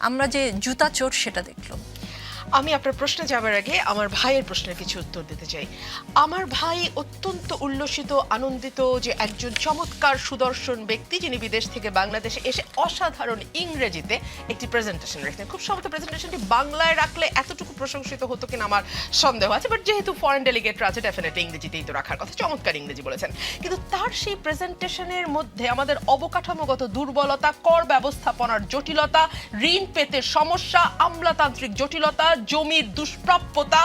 আমরা যে জুতা চোর সেটা দেখলাম আমি আপনার প্রশ্নে যাবার আগে আমার ভাইয়ের প্রশ্নের কিছু উত্তর দিতে চাই। আমার ভাই অত্যন্ত উল্লসিত, আনন্দিত যে একজন চমৎকার সুদর্শন ব্যক্তি যিনি বিদেশ থেকে বাংলাদেশে এসে অসাধারণ ইংরেজিতে একটি প্রেজেন্টেশন রেখেছেন। খুব সম্ভবত প্রেজেন্টেশনটি বাংলায় রাখলে এতটুকু প্রশংসিত হতো কিনা আমার সন্দেহ আছে বাট যেহেতু ফরেন ডেলিগেটরা আছে ডেফিনেটলি ইংরেজিতেই তো রাখার কথা। চমৎকার ইংরেজি বলেছেন। কিন্তু তার সেই প্রেজেন্টেশনের মধ্যে আমাদের অবকাঠামোগত দুর্বলতা, কর ব্যবস্থাপনার জটিলতা, ঋণ পেতে সমস্যা, আমলাতান্ত্রিক জটিলতা জমির দুষ্প্রাপ্যতা,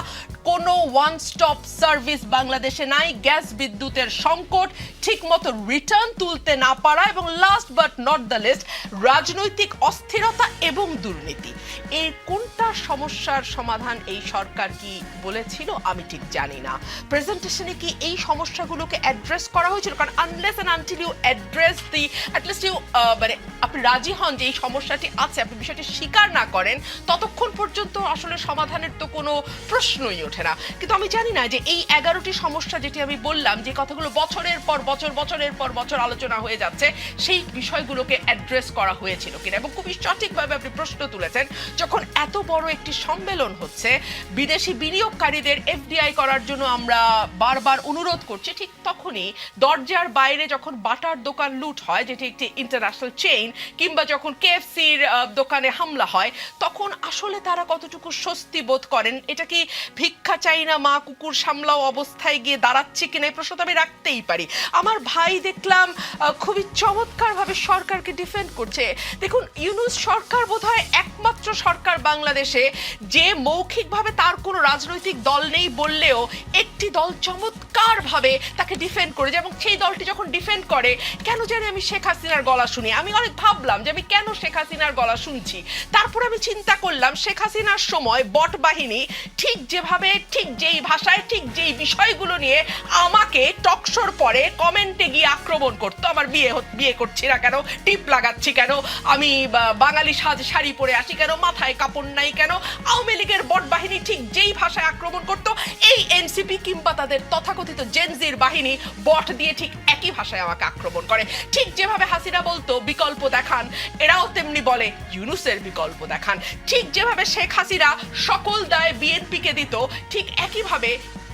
কোনো ওয়ান স্টপ সার্ভিস বাংলাদেশে নাই, গ্যাস বিদ্যুতের সংকট, ঠিকমতো রিটার্ন তুলতে না পারা এবং last but not the least রাজনৈতিক অস্থিরতা এবং দুর্নীতি। এই কোনটা সমস্যার সমাধান এই সরকার কি বলেছিল আমি ঠিক জানি না। প্রেজেন্টেশনে কি এই সমস্যাগুলোকে অ্যাড্রেস করা হয়েছিল? কারণ unless and until you address the at least you মানে আপনি রাজি হন যে এই সমস্যাটি আছে, আপনি বিষয়টি স্বীকার না করেন, ততক্ষণ পর্যন্ত আসলে সমাধানের তো কোনো প্রশ্নই ওঠে না। কিন্তু আমি জানি না যে এই এগারোটি সমস্যা যেটি আমি বললাম, যে কথাগুলো বছরের পর বছর, বছরের পর বছর আলোচনা হয়ে যাচ্ছে, সেই বিষয়গুলোকে অ্যাড্রেস করা হয়েছিল কিনা। এবং খুবই সঠিকভাবে আপনি প্রশ্ন তুলেছেন, যখন এত বড় একটি সম্মেলন হচ্ছে, বিদেশি বিনিয়োগকারীদের এফডিআই করার জন্য আমরা বারবার অনুরোধ করছি, ঠিক তখনই দরজার বাইরে যখন বাটার দোকান লুট হয়, যেটি একটি ইন্টারন্যাশনাল চেইন কিংবা যখন কেএফসির দোকানে হামলা হয়, তখন আসলে তারা কতটুকু স্বস্তি বোধ করেন। এটা কি ভিক্ষা চাই না মা কুকুর সামলাও অবস্থায় গিয়ে দাঁড়াচ্ছে কিনা এই প্রশ্ন তো আমি রাখতেই পারি। আমার ভাই দেখলাম খুবই চমৎকারভাবে সরকারকে ডিফেন্ড করছে। দেখুন, ইউনুস সরকার বোধহয় একমাত্র সরকার বাংলাদেশে যে মৌখিকভাবে তার কোনো রাজনৈতিক দল নেই বললেও একটি দল চমৎকারভাবে তাকে ডিফেন্ড করে এবং সেই দলটি যখন ডিফেন্ড করে, কেন জানি আমি শেখ হাসিনার গলা শুনি। আমি অনেক ভাবলাম যে আমি কেন শেখ হাসিনার গলা শুনছি। তারপর আমি চিন্তা করলাম, শেখ হাসিনার সময় বট বাহিনী, ঠিক যেভাবে, ঠিক যেই ভাষায়, ঠিক যেই বিষয়গুলো নিয়ে আমাকে টকশোর পরে কমেন্টে গিয়ে আক্রমণ করতো। আমার বিয়ে বিয়ে করছি না কেন? টিপ লাগাচ্ছি কেন? আমি বাঙালি সাজ শাড়ি পরে আসি কেন? মাথায় কাপড় নাই কেন? আওয়ামী লীগের বট বাহিনী ঠিক যেই ভাষায় আক্রমণ করতো, এই এনসিপি কিংবা তাদের তথাকথিত জেনজির বাহিনী বট দিয়ে ঠিক একই ভাষায় আমাকে আক্রমণ করে। ঠিক যেভাবে হাসিনা বলতো, বিকল্প দেখান। এরাও তেমনি বলে, ইউনুসের বিকল্প দেখান। ঠিক যেভাবে শেখ হাসিনা সকল দায় বিএনপিকে দিত, ঠিক একইভাবে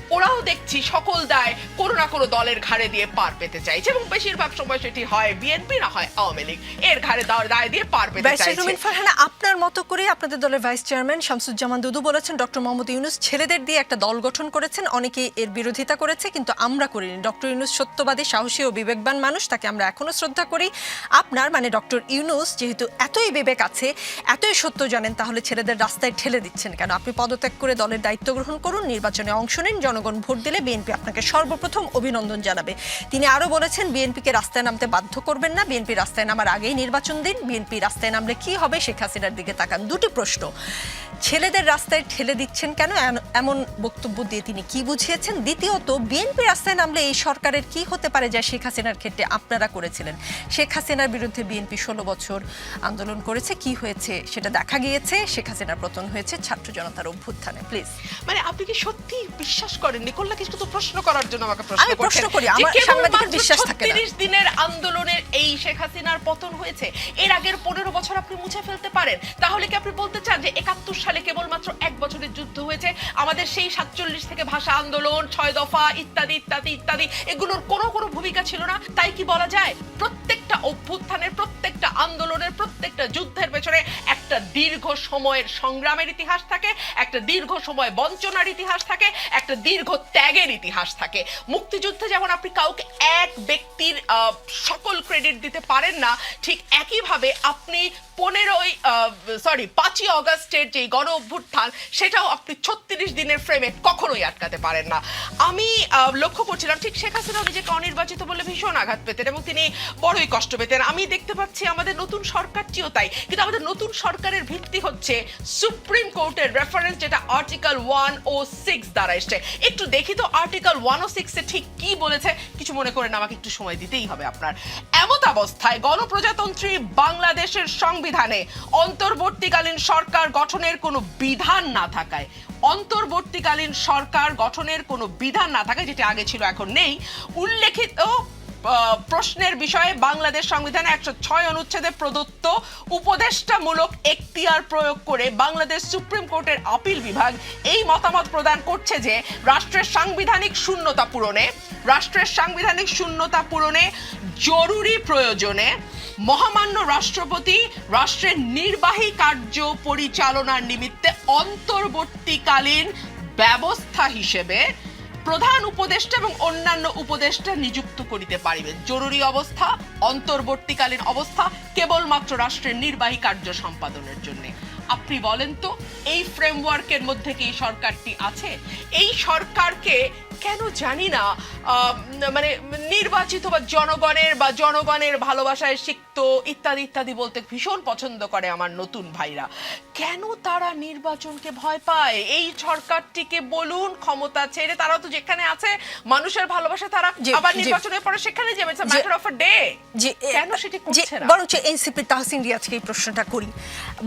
ওরাও দেখছি সকল দায় কোনো না কোনো দলের ঘাড়ে দিয়ে পার পেতে চাইছে এবং বেশিরভাগ সময় সেটি হয় বিএনপি না হয় আওয়ামী লীগ। এর ঘাড়ে দায়- দায় দিয়ে পার পেতে চাইছে। ফারহানা আপনার মতো করে আপনাদের দলের ভাইস চেয়ারম্যান শামসুজ্জামান দুদু বলেছেন ডক্টর মোহাম্মদ ইউনুস ছেলেদের দিয়ে একটা দল গঠন করেছেন অনেকেই এর বিরোধিতা করেছে কিন্তু আমরা করিনি। ডক্টর ইউনুস সত্যবাদী সাহসী ও বিবেকবান মানুষ তাকে আমরা এখনও শ্রদ্ধা করি। আপনার মানে ডক্টর ইউনুস যেহেতু এতই বিবেক আছে এতই সত্য জানেন তাহলে ছেলেদের রাস্তায় ঠেলে দিচ্ছেন কেন? আপনি পদত্যাগ করে দলের দায়িত্ব গ্রহণ করুন নির্বাচনে অংশ নিন জনগণ ভোট দিলে বিএনপি আপনাকে সর্বপ্রথম অভিনন্দন জানাবে। তিনি আরও বলেছেন, বিএনপিকে রাস্তায় নামতে বাধ্য করবেন না। বিএনপি রাস্তায় নামার আগেই নির্বাচন দিন। বিএনপি রাস্তায় নামলে কি হবে শেখ হাসিনার দিকে তাকান। দুটি প্রশ্ন। ছেলেদের রাস্তায় ঠেলে দিচ্ছেন কেন? এমন বক্তব্য দিয়ে তিনি কি বুঝিয়েছেন? দ্বিতীয়ত, বিএনপি রাস্তায় নামলে এই সরকারের কি হতে পারে যা শেখ হাসিনার ক্ষেত্রে আপনারা করেছিলেন? শেখ হাসিনার বিরুদ্ধে বিএনপি ষোলো বছর আন্দোলন করেছে। কি হয়েছে সেটা দেখা গিয়েছে। শেখ হাসিনার পতন হয়েছে। ছাত্র জনতার অভ্যুত্থানে। প্লিজ। মানে আপনি কি সত্যি বিশ্বাস করেন নিকোল্লা কিছু তো প্রশ্ন করার জন্য আমাকে প্রশ্ন আমি প্রশ্ন করি, আমার সাংবাদিকের বিশ্বাস থাকে না। 36 দিনের আন্দোলনের এই শেখ হাসিনার পতন হয়েছে এর আগের পনেরো বছর আপনি মুছে ফেলতে পারেন। তাহলে কি আপনি বলতে চান যে একাত্তর সালে কেবলমাত্র এক বছরের যুদ্ধ হয়েছে আমাদের সেই সাতচল্লিশ থেকে ভাষা আন্দোলন ছয় দফা ইত্যাদি ইত্যাদি ইত্যাদি এগুলোর কোনো কোনো ভূমিকা ছিল না। তাই কি বলা যায় প্রত্যেকটা অভ্যুত্থানের প্রত্যেকটা আন্দোলনের প্রত্যেকটা যুদ্ধের পেছনে একটা দীর্ঘ সময়ের সংগ্রামের ইতিহাস থাকে একটা দীর্ঘ সময় বঞ্চনার ইতিহাস থাকে একটা দীর্ঘ ত্যাগের ইতিহাস থাকে। মুক্তিযুদ্ধে যেমন আপনি কাউকে এক ব্যক্তির সকল ক্রেডিট দিতে পারেন না, ঠিক একইভাবে আপনি পনেরোই সরি পাঁচই অগস্টের যে গণ অভ্যুত্থান, সেটাও আপনি ছত্রিশ দিনের ফ্রেমে কখনোই আটকাতে পারেন না। আমি লক্ষ্য করছিলাম, ঠিক শেখ হাসিনা নিজেকে অনির্বাচিত বলে ভীষণ আঘাত পেতেন এবং তিনি বড়ই কষ্ট পেতেন। আমি দেখতে পাচ্ছি আমাদের নতুন সরকারটিও তাই। কিন্তু আমাদের নতুন সরকারের ভিত্তি হচ্ছে সুপ্রিম কোর্টের রেফারেন্স যেটা আর্টিকেল ওয়ান ও সিক্স দ্বারা এসছে। একটু দেখি তো আর্টিকেল ওয়ান ও ঠিক কি বলেছে। কিছু মনে করেন, আমাকে একটু সময় দিতেই হবে আপনার। এমত অবস্থায় গণপ্রজাতন্ত্রী বাংলাদেশের সংবিধানে অন্তর্বর্তীকালীন সরকার গঠনের কোনো বিধান না থাকায়, অন্তর্বর্তীকালীন সরকার গঠনের কোনো বিধান না থাকায়, যেটি আগে ছিল, এখন নেই, উল্লেখিত প্রশ্নের বিষয়ে বাংলাদেশ সংবিধানে একশো ছয় অনুচ্ছেদে প্রদত্ত উপদেষ্টামূলক এখতিয়ার প্রয়োগ করে বাংলাদেশ সুপ্রিম কোর্টের আপিল বিভাগ এই মতামত প্রদান করছে যে রাষ্ট্রের সাংবিধানিক শূন্যতা পূরণে, রাষ্ট্রের সাংবিধানিক শূন্যতা পূরণে জরুরি প্রয়োজনে মহামান্য রাষ্ট্রপতি রাষ্ট্রের নির্বাহী কার্য পরিচালনার নিমিত্তে অন্তর্বর্তীকালীন ব্যবস্থা হিসেবে প্রধান উপদেষ্টা এবং অন্যান্য উপদেষ্টা নিযুক্ত করিতে পারিবেন। জরুরি অবস্থা, অন্তর্বর্তীকালীন অবস্থা, কেবলমাত্র রাষ্ট্রের নির্বাহী কার্য সম্পাদনের জন্য। আপনি বলেন তো, এই ফ্রেমওয়ার্কের মধ্যে কি সরকারটি আছে? এই সরকারকে কেন জানি না মানে নির্বাচিত বা জনগণের বা জনগণের ভালোবাসায় সিক্ত ইত্যাদি ইত্যাদি বলতে ভীষণ পছন্দ করে আমার নতুন ভাইরা। কেন তারা নির্বাচনকে ভয় পায়? এই সরকারটিকে বলুন ক্ষমতা ছেড়ে তারা তো যেখানে আছে মানুষের ভালোবাসা তারা আবার নির্বাচনের পরে সেখানে যাবে ম্যাটার অফ আ ডে কেন সেটি করছে না? বরঞ্চ এনসিপি তাহসিন এই প্রশ্নটা করি।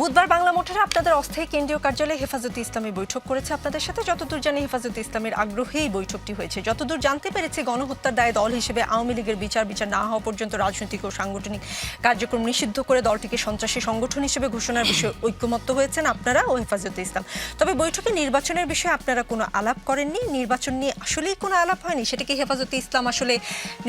বুধবার বাংলা মোটরে আপনাদের অস্থায়ী কেন্দ্রীয় কার্যালয়ে হেফাজতে ইসলামী বৈঠক করেছে আপনাদের সাথে। যতদূর জানি হেফাজতে ইসলামের আগ্রহে এই বৈঠকটি হয়েছে। যতদূর জানতে পেরেছে গণহত্যার দায়ে দল হিসেবে আওয়ামী লীগের বিচার বিচার না হওয়া পর্যন্ত রাজনৈতিক ও সাংগঠনিক কার্যক্রম নিষিদ্ধ করে দলটিকে সন্ত্রাসী সংগঠন হিসেবে ঘোষণার বিষয়ে ঐক্যমত্য হয়েছেন আপনারা ও হেফাজতে ইসলাম। তবে বৈঠকে নির্বাচনের বিষয়ে আপনারা কোনো আলাপ করেননি? নির্বাচন নিয়ে আসলেই কোনো আলাপ হয়নি? সেটা কি হেফাজতে ইসলাম আসলে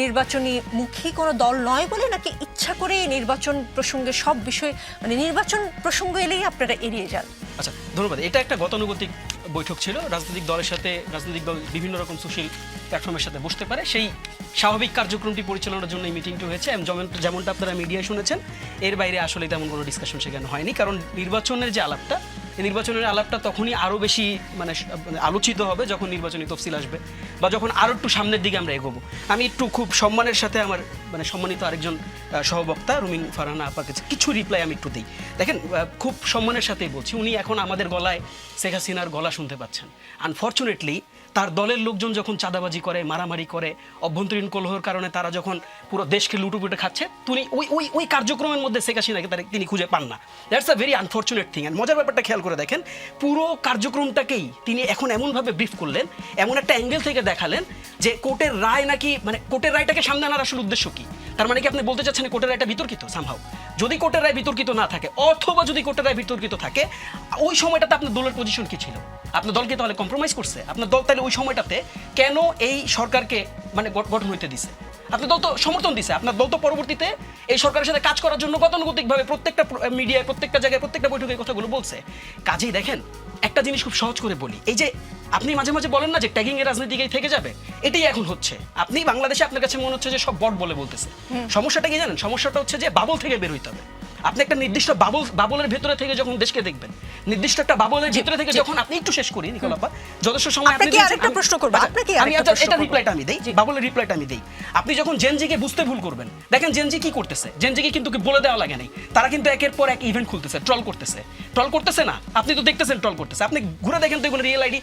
নির্বাচনী মুখী কোনো দল নয় বলে, নাকি ইচ্ছা করে নির্বাচন প্রসঙ্গে সব বিষয় মানে নির্বাচন প্রসঙ্গ এলেই আপনারা এড়িয়ে যান? আচ্ছা ধন্যবাদ। এটা একটা গতানুগতিক বৈঠক ছিল। রাজনৈতিক দলের সাথে রাজনৈতিক দল বিভিন্ন রকম সোশ্যাল প্ল্যাটফর্মের সাথে বসতে পারে। সেই স্বাভাবিক কার্যক্রমটি পরিচালনার জন্য এই মিটিংটি হয়েছে। যেমন যেমনটা আপনারা মিডিয়ায় শুনেছেন, এর বাইরে আসলে তেমন কোনো ডিসকাশন সেখানে হয়নি। কারণ নির্বাচনের যে আলাপটা নির্বাচনের আলাপটা তখনই আরও বেশি মানে মানে আলোচিত হবে যখন নির্বাচনী তফসিল আসবে বা যখন আরও একটু সামনের দিকে আমরা এগোবো। আমি একটু খুব সম্মানের সাথে আমার মানে সম্মানিত আরেকজন সহবক্তা রুমিন ফারহানা আপার কাছে কিছু রিপ্লাই আমি একটু দিই। দেখেন খুব সম্মানের সাথেই বলছি, উনি এখন আমাদের গলায় শেখ হাসিনার গলা শুনতে পাচ্ছেন। আনফর্চুনেটলি তার দলের লোকজন যখন চাঁদাবাজি করে, মারামারি করে, অভ্যন্তরীণ কলহর কারণে তারা যখন পুরো দেশকে লুটুপুটে খাচ্ছে তিনি ওই ওই ওই কার্যক্রমের মধ্যে শেখ হাসিনাকে তারা তিনি খুঁজে পান না। That's a very unfortunate thing and মজার ব্যাপারটা খেয়াল করে দেখেন, পুরো কার্যক্রমটাকেই তিনি এখন এমনভাবে ব্রিফ করলেন, এমন একটা অ্যাঙ্গেল থেকে দেখালেন যে কোর্টের রায় নাকি মানে কোর্টের রায়টাকে সামনে আনার আসল উদ্দেশ্য কি? তার মানে কি আপনি বলতে চাচ্ছেন কোর্টের রায়টা বিতর্কিত? সামহাও যদি কোর্টের রায় বিতর্কিত না থাকে, অথবা যদি কোর্টের রায় বিতর্কিত থাকে, ওই সময়টাতে আপনার দলের পজিশন কি ছিল? আপনার দলকে তাহলে কম্প্রোমাইজ করছে? আপনার দল তাহলে ওই সময়টাতে কেন এই সরকারকে মানে গঠন হইতে দিছে? আপনার দল তো সমর্থন দিছে আপনার দল তো পরবর্তীতে এই সরকারের সাথে কাজ করার জন্য গতানুগতিকভাবে প্রত্যেকটা মিডিয়ায় প্রত্যেকটা জায়গায় প্রত্যেকটা বৈঠকে এই কথাগুলো বলছে। কাজেই দেখেন একটা জিনিস খুব সহজ করে বলি এই যে আপনি মাঝে মাঝে বলেন না যে ট্যাগিং এর রাজনীতিকেই থেকে যাবে? এটাই এখন হচ্ছে। আপনি বাংলাদেশে আপনার কাছে মনে হচ্ছে যে সব বট বলে বলতেছে। সমস্যাটা কি জানেন? সমস্যাটা হচ্ছে যে বাবল থেকে বের হইতে হবে। আপনি একটা নির্দিষ্ট বাবল বাবলের ভেতরে থেকে যখন দেশকে দেখবেন নির্দিষ্ট একটা বাবলের ভেতরে থেকে যখন আপনি একটু শেষ করি নিকলাপা যথেষ্ট সময় আপনি আরেকটা প্রশ্ন করব, আচ্ছা, আপনাকে আমি আচ্ছা, এটা রিপ্লাইটা আমি দেই বাবলের রিপ্লাইটা আমি দেই। আপনি যখন জেনজিকে বুঝতে ভুল করবেন দেখেন জেনজি কি করতেছে? জেনজিকে কিন্তু কি বলে দেওয়া লাগে নাই। তারা কিন্তু একের পর এক ইভেন্ট খুলতেছে ট্রল করতেছে। ট্রল করতেছে না আপনি তো দেখতেছেন ট্রল করতেছে। আপনি ঘুরে দেখেন তো এগুলো রিয়েল আইডি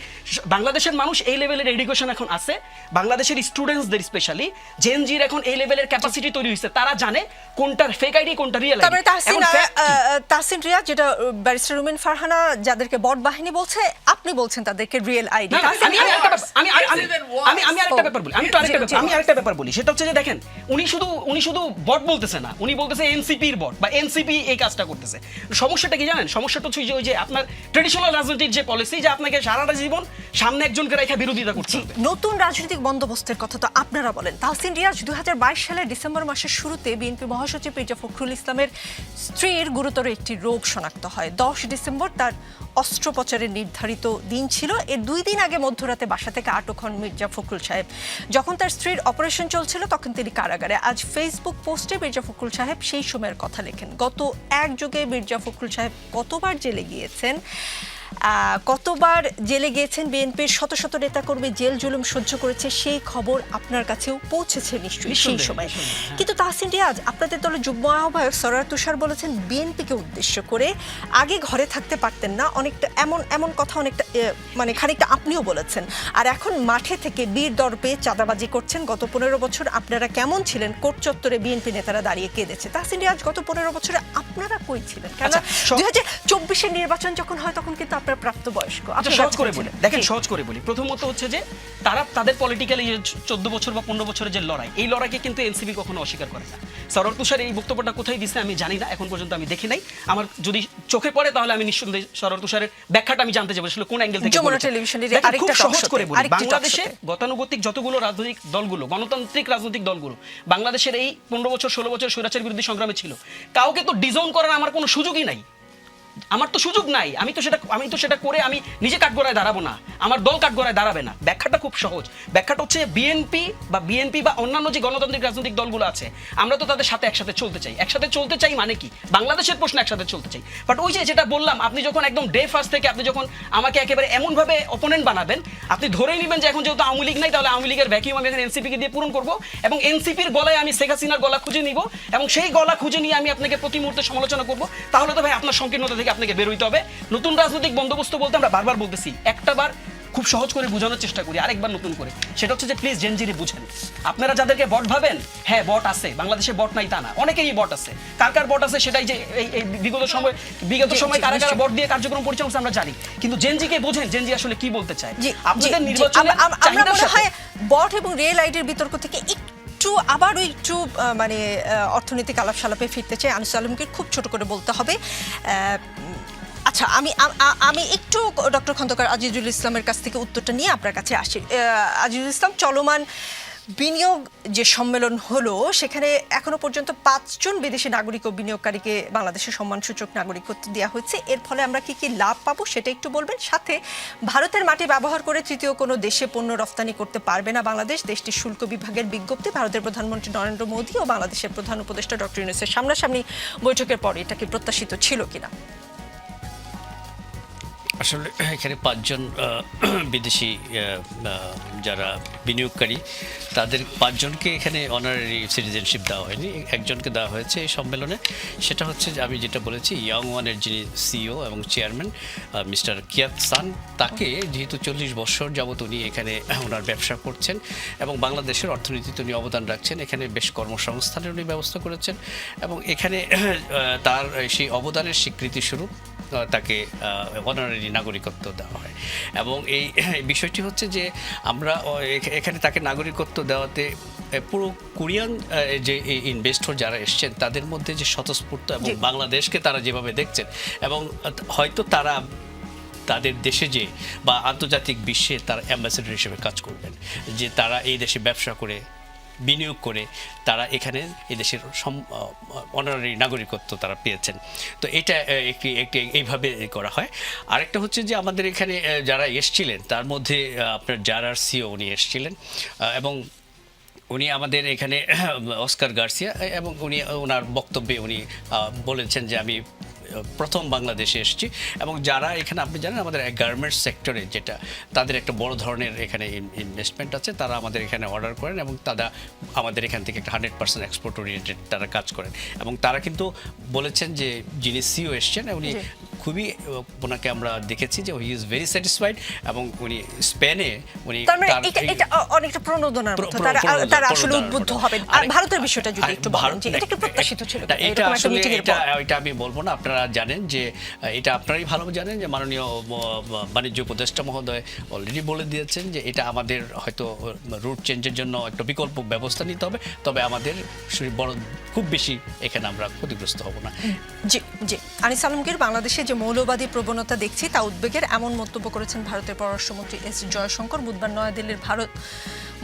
বাংলাদেশের মানুষ এই লেভেলের এডুকেশন এখন আছে বাংলাদেশের স্টুডেন্টসদের স্পেশালি জেনজির এখন এই লেভেলের ক্যাপাসিটি তৈরি হয়েছে তারা জানে কোনটার ফেক আইডি কোনটা রিয়েল আইডি তাহসিন আহ, আহ, তাহসিন রিয়া যেটা ব্যারিস্টার রুমিন ফারহানা যাদেরকে বট বাহিনী বলছে আপনি বলছেন তাদেরকে রিয়েল আইডি আমি আমি আমি আরেকটা. ব্যাপার বলি। আমি তো আরেকটা ব্যাপার আমি আরেকটা ব্যাপার বলি। সেটা হচ্ছে যে দেখেন উনি শুধু উনি শুধু বট বলতেছে না উনি বলতেছে এনসিপির বট বা এনসিপি এই কাজটা করতেছে। সমস্যাটা কি জানেন? সমস্যাটা হচ্ছে যে ওই যে আপনার ট্রেডিশনাল রাজনীতির যে পলিসি যে আপনাকে সারাটা জীবন সামনে একজনকে রেখে বিরোধিতা হবে। নতুন রাজনৈতিক বন্দোবস্তের কথা তো আপনারা বলেন। তাহসিন রিয়াজ দুই হাজার বাইশ সালের ডিসেম্বর মাসের শুরুতে বিএনপি মহাসচিব মির্জা ফখরুল ইসলামের স্ত্রীর গুরুতর একটি রোগ শনাক্ত হয়। দশ ডিসেম্বর তার অস্ত্রোপচারের নির্ধারিত দিন ছিল। এর দুই দিন আগে মধ্যরাতে বাসা থেকে আটক হন মির্জা ফখরুল সাহেব। যখন তার স্ত্রীর অপারেশন চলছিল, তখন তিনি কারাগারে। আজ ফেসবুক পোস্টে মির্জা ফখরুল সাহেব সেই সময়ের কথা লেখেন। গত এক যুগে মির্জা ফখরুল সাহেব কতবার জেলে গিয়েছেন? কতবার জেলে গিয়েছেন বিএনপির শত শত নেতাকর্মী জেল জুলুম সহ্য করেছে সেই খবর আপনার কাছেও পৌঁছেছে নিশ্চয়ই সেই সময়। হ্যাঁ। কিন্তু তাহসিন রিয়াজ আপনাদের দলের যুগ্ম আহ্বায়ক সরার তুষার বলেছেন বিএনপিকে উদ্দেশ্য করে আগে ঘরে থাকতে পারতেন না। অনেকটা এমন এমন কথা অনেকটা মানে খানিকটা আপনিও বলেছেন। আর এখন মাঠে থেকে বীর দর্পে চাঁদাবাজি করছেন। গত পনেরো বছর আপনারা কেমন ছিলেন? কোর্ট চত্বরে বিএনপি নেতারা দাঁড়িয়ে কেঁদেছে। তাহসিন রিয়াজ গত পনেরো বছরে আপনারা কই ছিলেন? কেন আচ্ছা, দুই হাজার চব্বিশের নির্বাচন যখন হয় তখন কিন্তু আপনারা প্রাপ্তবয়স্ক। আচ্ছা সহজ করে বলি। দেখেন সহজ করে বলি। প্রথমত হচ্ছে যে তারা তাদের পলিটিক্যালি চোদ্দ বছর বা পনেরো বছরের যে লড়াই এই লড়াইকে কিন্তু এনসিপি কখনো অস্বীকার করে না। সরর তুষার এই বক্তব্যটা কোথায় আমি জানি না এখন পর্যন্ত আমি দেখি নাই। আমার যদি চোখে পড়ে তাহলে আমি নিঃসন্দেহে সরর তুষারের ব্যাখ্যাটা আমি জানতে আসলে কোন অ্যাঙ্গেল থেকে খুব সহজ করে বলি বাংলাদেশে গতানুগতিক যতগুলো রাজনৈতিক দলগুলো গণতান্ত্রিক রাজনৈতিক দলগুলো বাংলাদেশের এই পনেরো বছর ষোলো বছর স্বৈরাচার বিরোধী সংগ্রামে ছিল কাউকে তো ডিজোন করার আমার কোনো সুযোগই নাই। আমার তো সুযোগ নাই। আমি তো সেটা, আমি তো সেটা করে আমি নিজে কাঠগড়ায় দাঁড়াবো না। আমার দল কাঠগড়ায় দাঁড়াবে না। ব্যাখ্যাটা খুব সহজ। ব্যাখ্যাটা হচ্ছে বিএনপি বা বিএনপি বা অন্যান্য যে গণতান্ত্রিক রাজনৈতিক দলগুলো আছে, আমরা তো তাদের সাথে একসাথে চলতে চাই। একসাথে চলতে চাই মানে কি? বাংলাদেশের প্রশ্ন একসাথে চলতে চাই। বাট ওই যে যেটা বললাম, আপনি যখন একদম ডে ফার্স্ট থেকে আপনি যখন আমাকে একেবারে এমনভাবে অপোনেন্ট বানাবেন, আপনি ধরেই নেবেন যে এখন যেহেতু আওয়ামী লীগ নাই, তাহলে আওয়ামী লীগের ভ্যাকিউম আমি এখন এনসিপিকে দিয়ে পূরণ করব এবং এনসিপির গলায় আমি শেখ হাসিনার গলা খুঁজে নিব এবং সেই গলা খুঁজে নিয়ে আমি আপনাকে প্রতি মুহূর্তে সমালোচনা করব। তাহলে তো ভাই আপনার সংকীর্ণতা থেকে আপনাকে বেরোইতে হবে। নতুন রাজনৈতিক বন্দোবস্ত বলতে আমরা বারবার বলতেছি একটা বার খুব সহজ করে বোঝানোর চেষ্টা করি আরেকবার নতুন করে। সেটা হচ্ছে যে প্লিজ জেনজিরি বুঝেন। আপনারা যাদেরকে বট ভাবেন হ্যাঁ বট আছে বাংলাদেশে বট নাই তা না অনেকেরই বট আছে। কার কার বট আছে সেটাই যে এই বিগত সময় বিগত সময় কারা কারা বট দিয়ে কার্যক্রম পরিচালনা আমরা জানি। কিন্তু জেনজিকে বোঝেন জেনজি আসলে কি বলতে চায়? জি, আপনাদের। নির্বাচনে মনে হয় বট এবং রিয়েল আইডির বিতর্ক থেকে একটু একটু আহ, মানে আহ, অর্থনৈতিক আলাপ সালাপে ফিরতে চাই। আনিস আলমকে খুব ছোট করে বলতে হবে। আচ্ছা আমি আমি একটু ডক্টর খন্দকার আজিজুল ইসলামের কাছ থেকে উত্তরটা নিয়ে আপনার কাছে আসি। আজিজুল ইসলাম চলমান বিনিয়োগ যে সম্মেলন হলো, সেখানে এখনও পর্যন্ত পাঁচজন বিদেশি নাগরিক ও বিনিয়োগকারীকে বাংলাদেশের সম্মানসূচক নাগরিকত্ব দেওয়া হয়েছে। এর ফলে আমরা কি কি লাভ পাবো সেটা একটু বলবেন। সাথে ভারতের মাটি ব্যবহার করে তৃতীয় কোনো দেশে পণ্য রফতানি করতে পারবে না বাংলাদেশ। দেশটির শুল্ক বিভাগের বিজ্ঞপ্তি ভারতের প্রধানমন্ত্রী নরেন্দ্র মোদী ও বাংলাদেশের প্রধান উপদেষ্টা ডক্টর ইউনুসের সামনাসামনি বৈঠকের পর এটা কি প্রত্যাশিত ছিল কিনা। আসলে এখানে পাঁচজন বিদেশি যারা বিনিয়োগকারী তাদের পাঁচজনকে এখানে অনারারি সিটিজেনশিপ দেওয়া হয়নি। একজনকে দেওয়া হয়েছে এই সম্মেলনে। সেটা হচ্ছে আমি যেটা বলেছি ইয়াং ওয়ানের যিনি সিইও এবং চেয়ারম্যান মিস্টার কিয়াত সান তাকে যেহেতু চল্লিশ বছর যাবত উনি এখানে ওনার ব্যবসা করছেন এবং বাংলাদেশের অর্থনীতিতে উনি অবদান রাখছেন এখানে বেশ কর্মসংস্থানের উনি ব্যবস্থা করেছেন এবং এখানে তার সেই অবদানের স্বীকৃতি স্বরূপ আহ, তাকে অনারারি নাগরিকত্ব দেওয়া হয়। এবং এই বিষয়টি হচ্ছে যে আমরা এখানে তাকে নাগরিকত্ব দেওয়াতে পুরো কোরিয়ান যে ইনভেস্টর যারা এসছেন তাদের মধ্যে যে স্বতঃস্ফূর্ত এবং বাংলাদেশকে তারা যেভাবে দেখছেন এবং হয়তো তারা তাদের দেশে যে বা আন্তর্জাতিক বিশ্বে তারা অ্যাম্বাসেডর হিসেবে কাজ করবেন যে তারা এই দেশে ব্যবসা করে বিনিয়োগ করে তারা এখানে এদেশের অনারারি নাগরিকত্ব তারা পেয়েছেন। তো এটা একটি একটি, এইভাবে করা হয়। আরেকটা হচ্ছে যে আমাদের এখানে যারা এসছিলেন, তার মধ্যে আপনার যারার সিও উনি এসছিলেন এবং উনি আমাদের এখানে অস্কার গার্সিয়া, এবং উনি, ওনার বক্তব্যে উনি বলেছেন যে আমি প্রথম বাংলাদেশে এসেছি এবং যারা এখানে, আপনি জানেন আমাদের গার্মেন্টস সেক্টরে যেটা, তাদের একটা বড় ধরনের এখানে ইনভেস্টমেন্ট আছে, তারা আমাদের এখানে অর্ডার করেন এবং তারা আমাদের এখান থেকে একটা হান্ড্রেড পার্সেন্ট এক্সপোর্ট ওরিয়েন্টেড তারা কাজ করেন এবং তারা কিন্তু বলেছেন যে, যিনি সিও এসছেন, উনি। খুবই ওনাকে আমরা দেখেছি যে হি ইজ ভেরি স্যাটিসফাইড এবং উনি স্পেনে উনি মানে এটা অনেকটা প্রণোদনার তারা আসলে উদ্বুদ্ধ হবেন আর ভারতের বিষয়টা যদি একটু বলেন যে এটা কি প্রত্যাশিত ছিল? এটা আসলে এটা এটা আমি বলব না আপনারা জানেন যে এটা আপনারাই ভালো জানেন যে মাননীয় বাণিজ্য উপদেষ্টা মহোদয় অলরেডি বলে দিয়েছেন যে এটা আমাদের হয়তো রুট চেঞ্জের জন্য একটা বিকল্প ব্যবস্থা নিতে হবে তবে আমাদের বড় খুব বেশি এখানে আমরা ক্ষতিগ্রস্ত হব না। জি জি। আনিস আলমগীর বাংলাদেশে যে মৌলবাদী প্রবণতা দেখছি তা উদ্বেগের এমন মন্তব্য করেছেন ভারতের পররাষ্ট্রমন্ত্রী এস জয়শঙ্কর। বুধবার নয়াদিল্লির ভারত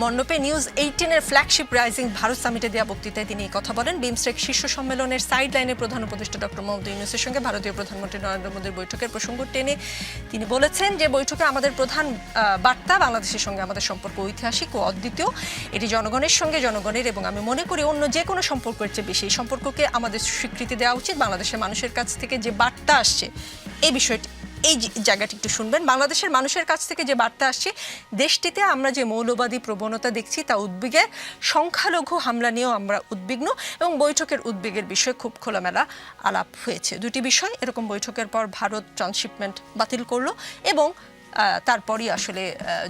মণ্ডপে নিউজ এইটিনের ফ্ল্যাগশিপ রাইজিং ভারত সামিটে দেওয়া বক্তৃতায় তিনি কথা বলেন। বিমস্টেক শীর্ষ সম্মেলনের সাইড লাইনের প্রধান উপদেষ্টা ডক্টর মোহাম্মদ ইউনুসের সঙ্গে ভারতীয় প্রধানমন্ত্রী নরেন্দ্র মোদীর বৈঠকের প্রসঙ্গ টেনে তিনি বলেছেন যে বৈঠকে আমাদের প্রধান বার্তা বাংলাদেশের সঙ্গে আমাদের সম্পর্ক ঐতিহাসিক ও অদ্বিতীয়। এটি জনগণের সঙ্গে জনগণের এবং আমি মনে করি অন্য যে কোনো সম্পর্কের চেয়ে বেশি। এই সম্পর্ককে আমাদের স্বীকৃতি দেওয়া উচিত বাংলাদেশের মানুষের কাছ থেকে যে বার্তা আসছে, এই বিষয়টি। এই জায়গাটি একটু শুনবেন বাংলাদেশের মানুষের কাছ থেকে যে বার্তা আসছে, দেশটিতে আমরা যে মৌলবাদী প্রবণতা দেখছি, তা উদ্বেগের সংখ্যালঘু হামলা নিয়েও আমরা উদ্বিগ্ন এবং বৈঠকের উদ্বেগের বিষয়ে খুব খোলামেলা আলাপ হয়েছে দুটি বিষয়, এরকম বৈঠকের পর ভারত ট্রান্সশিপমেন্ট বাতিল করল এবং তারপরই আসলে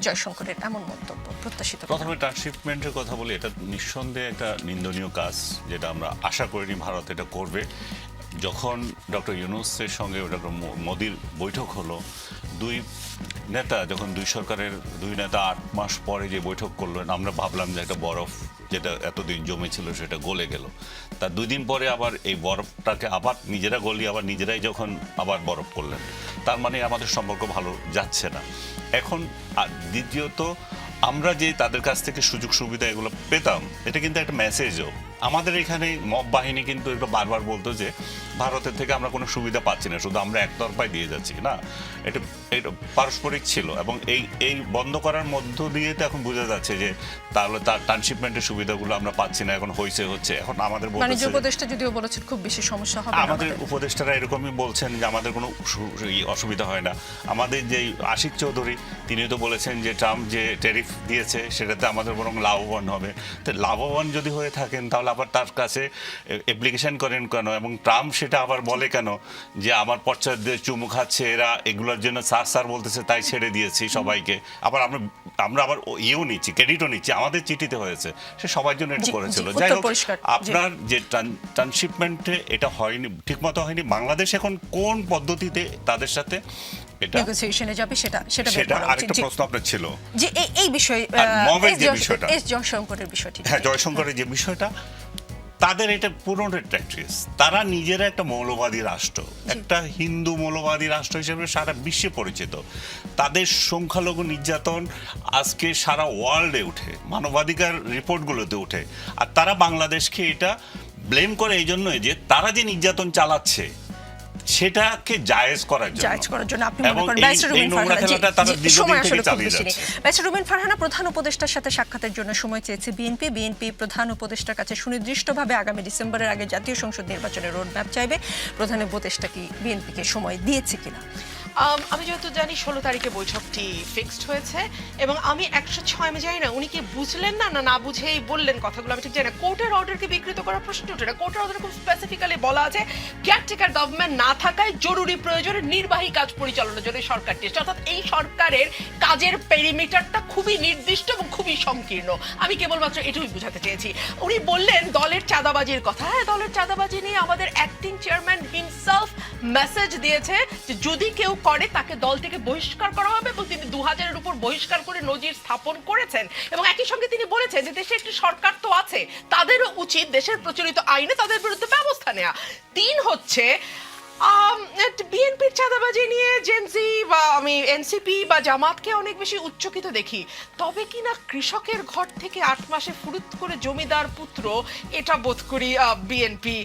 জয়শঙ্করের এমন মন্তব্য প্রত্যাশিত? প্রথমে ট্রান্সশিপমেন্টের কথা বলি, এটা নিঃসন্দেহে একটা নিন্দনীয় কাজ, যেটা আমরা আশা করিনি ভারত এটা করবে যখন ডক্টর ইউনুসের সঙ্গে ডক্টর মোদির বৈঠক হলো, দুই নেতা, যখন দুই সরকারের দুই নেতা আট মাস পরে যে বৈঠক করলেন আমরা ভাবলাম যে একটা বরফ যেটা এতদিন জমেছিল সেটা গলে গেল। তার দুই দিন পরে আবার এই বরফটাকে আবার নিজেরা গলিয়ে আবার নিজেরাই যখন আবার বরফ করলেন, তার মানে আমাদের সম্পর্ক ভালো যাচ্ছে না। এখন দ্বিতীয়ত, আমরা যে তাদের কাছ থেকে সুযোগ সুবিধা এগুলো পেতাম, এটা কিন্তু একটা মেসেজও আমাদের এখানে মব বাহিনী কিন্তু এটা বারবার বলতো যে ভারতের থেকে আমরা কোনো সুবিধা পাচ্ছি না শুধু আমরা একতরফায় দিয়ে যাচ্ছি না? এটা এটা পারস্পরিক ছিল এবং এই এই বন্ধ করার মধ্য দিয়ে তো এখন বোঝা যাচ্ছে যে তাহলে তার ট্রান্সশিপমেন্টের সুবিধাগুলো আমরা পাচ্ছি না এখন হয়েছে হচ্ছে। এখন আমাদের বাণিজ্য উপদেষ্টা যদিও বলেছেন খুব বেশি সমস্যা হবে আমাদের আমাদের। উপদেষ্টারা এরকমই বলছেন যে আমাদের কোনো অসুবিধা হয় না। আমাদের যে আশিক চৌধুরী তিনি তো বলেছেন যে ট্রাম্প যে ট্যারিফ দিয়েছে সেটাতে আমাদের বরং লাভবান হবে। তো লাভবান যদি হয়ে থাকেন তাহলে আবার তার কাছে অ্যাপ্লিকেশন করেন কেন? এবং ট্রাম্প সেটা আবার বলে কেন? যে আমার পশ্চাৎদের চুমু খাচ্ছে এরা এগুলোর জন্য স্যার স্যার বলতেছে তাই ছেড়ে দিয়েছি সবাইকে। আবার আমরা আমরা আবার ইয়েও নিচ্ছি ক্রেডিটও নিচ্ছি আমাদের চিঠিতে হয়েছে। সে সবার জন্য এটা করেছিল। যাই হোক আপনার যে ট্রান্সশিপমেন্টে এটা হয়নি ঠিকমতো হয়নি। বাংলাদেশ এখন কোন পদ্ধতিতে তাদের সাথে এটা। নেগোসিয়েশনে যাবে সেটা সেটা সেটা আরেকটা প্রশ্ন আপনার ছিল। যে এই এই বিষয়ে যে বিষয়টা। এস জয়শঙ্করের বিষয়টি। হ্যাঁ জয়শঙ্করের যে বিষয়টা তাদের এটা পুরনো তারা নিজেরা একটা মৌলবাদী রাষ্ট্র। একটা হিন্দু মৌলবাদী রাষ্ট্র হিসেবে সারা বিশ্বে পরিচিত। তাদের সংখ্যালঘু নির্যাতন আজকে সারা ওয়ার্ল্ডে উঠে মানবাধিকার রিপোর্টগুলোতে উঠে। আর তারা বাংলাদেশকে এটা ব্লেম করে এই জন্যই যে তারা যে নির্যাতন চালাচ্ছে সেটাকে জায়েজ করার জন্য। জায়েজ করার জন্য আপনি মনে করেন ব্যারিস্টার রুবিন ফারহানা সময় আসলে খুব বেশি নেই। ব্যারিস্টার রুবিন ফারহানা প্রধান উপদেষ্টার সাথে সাক্ষাতের জন্য সময় চেয়েছে বিএনপি। বিএনপি প্রধান উপদেষ্টার কাছে সুনির্দিষ্টভাবে আগামী ডিসেম্বরের আগে জাতীয় সংসদ নির্বাচনের রোড ম্যাপ চাইবে। প্রধান উপদেষ্টা কি বিএনপিকে সময় দিয়েছে কিনা? আম, যত জানি ষোলো তারিখে বৈঠকটি ফিক্সড হয়েছে এবং আমি একশো ছয় আমি জানি না উনি কি বুঝলেন না না না বুঝেই বললেন কথাগুলো আমি ঠিক জানি না। কোর্টের অর্ডারকে বিকৃত করার প্রশ্ন ওঠে না। কোর্টের অর্ডার খুব স্পেসিফিক্যালি বলা আছে কেয়ারটেকার গভর্নমেন্ট না থাকায় জরুরি প্রয়োজনে নির্বাহী কাজ পরিচালনার জন্য সরকারটি এসেছে। অর্থাৎ এই সরকারের কাজের পেরিমিটারটা খুবই নির্দিষ্ট এবং খুবই সংকীর্ণ। আমি কেবলমাত্র এটুকুই বোঝাতে চেয়েছি। উনি বললেন দলের চাঁদাবাজির কথা। হ্যাঁ দলের চাঁদাবাজি নিয়ে আমাদের অ্যাক্টিং চেয়ারম্যান হিমসেলফ মেসেজ দিয়েছে যে যদি কেউ করে তাকে দল থেকে বহিষ্কার করা হবে এবং তিনি দু হাজারের উপর বহিষ্কার করে নজির স্থাপন করেছেন। এবং একই সঙ্গে তিনি বলেছেন যে দেশে একটি সরকার তো আছে, তাদেরও উচিত দেশের প্রচলিত আইনে তাদের বিরুদ্ধে ব্যবস্থা নেওয়া তিন হচ্ছে বিএনপির চাঁদাবাজি নিয়ে জেনজি বা আমি এনসিপি বা জামাতকে অনেক বেশি উচ্চকিত দেখি। তবে কি না কৃষকের ঘর থেকে আট মাসে ফুরুত করে জমিদার পুত্র, এটা বোধ করি বিএনপি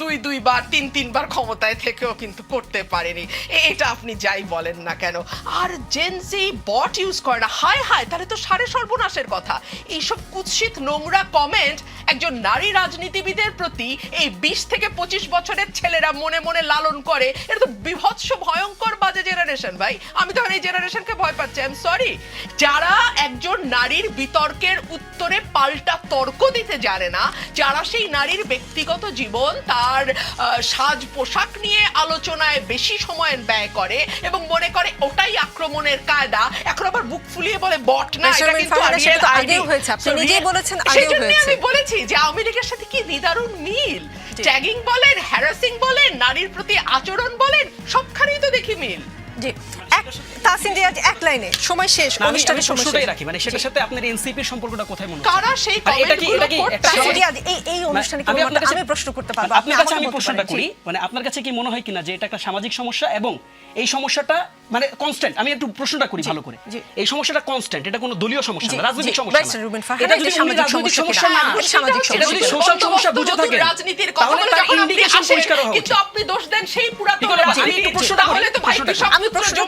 দুই দুইবার তিন, তিনবার ক্ষমতায় থেকেও কিন্তু করতে পারেনি। এটা আপনি যাই বলেন না কেন। আর জেনজি বট ইউজ করে না। হায় হায়, তাহলে তো সাড়ে সর্বনাশের কথা। এইসব কুৎসিত নোংরা কমেন্ট একজন নারী রাজনীতিবিদের প্রতি এই বিশ থেকে পঁচিশ বছরের ছেলেরা মনে মনে লালন করে এটা তো বিভৎস ভয়ঙ্কর বাজে জেনারেশন ভাই আমি তখন এই জেনারেশনকে ভয় পাচ্ছি আই এম সরি যারা একজন নারীর বিতর্কের উত্তরে পাল্টা তর্ক দিতে জানে না যারা সেই নারীর ব্যক্তিগত জীবন তার সাজ পোশাক নিয়ে আলোচনায় বেশি সময় ব্যয় করে এবং মনে করে ওটাই আক্রমণের কায়দা এখন আবার বুক ফুলিয়ে বলে বট না এটা কিন্তু আগেও হয়েছে। আপনি নিজেই বলেছেন, আগেও হয়েছে। আমি বলেছি যে আওয়ামী লীগের সাথে কি নিদারুণ মিল। ট্যাগিং বলেন হ্যারাসিং বলেন নারীর প্রতি আচরণ বলেন সবখানেই তো দেখি মিল। এক তাসিন রিয়াজ এক লাইনে। সময় শেষ অনুষ্ঠানের সময় শেষ রাখি মানে সেটার সাথে আপনার এনসিপির সম্পর্কটা কোথায় মনে কারা সেই এটা কি এটা কি? রিয়াজ এই এই অনুষ্ঠানে আমি আপনার কাছে- আমি প্রশ্ন করতে পারব। আপনার কাছে আমি প্রশ্নটা করি মানে আপনার কাছে কি মনে হয় কিনা যে এটা একটা সামাজিক সমস্যা এবং এই সমস্যাটা মানে কনস্ট্যান্ট আমি একটু প্রশ্নটা করি ভালো করে। এই সমস্যাটা কনস্ট্যান্ট এটা কোনো দলীয় সমস্যা না রাজনৈতিক সমস্যা এটা যদি সামাজিক সমস্যা সমস্যা না সামাজিক এটা যদি সোশ্যাল সমস্যা। বুঝে থাকেন রাজনীতির কথা বলে তার ইন্ডিকেশন পরিষ্কার হওয়া কিন্তু আপনি দোষ দেন সেই পুরাতন ঠিক আমি একটু প্রশ্নটা তো ভাই আমি প্রশ্নটা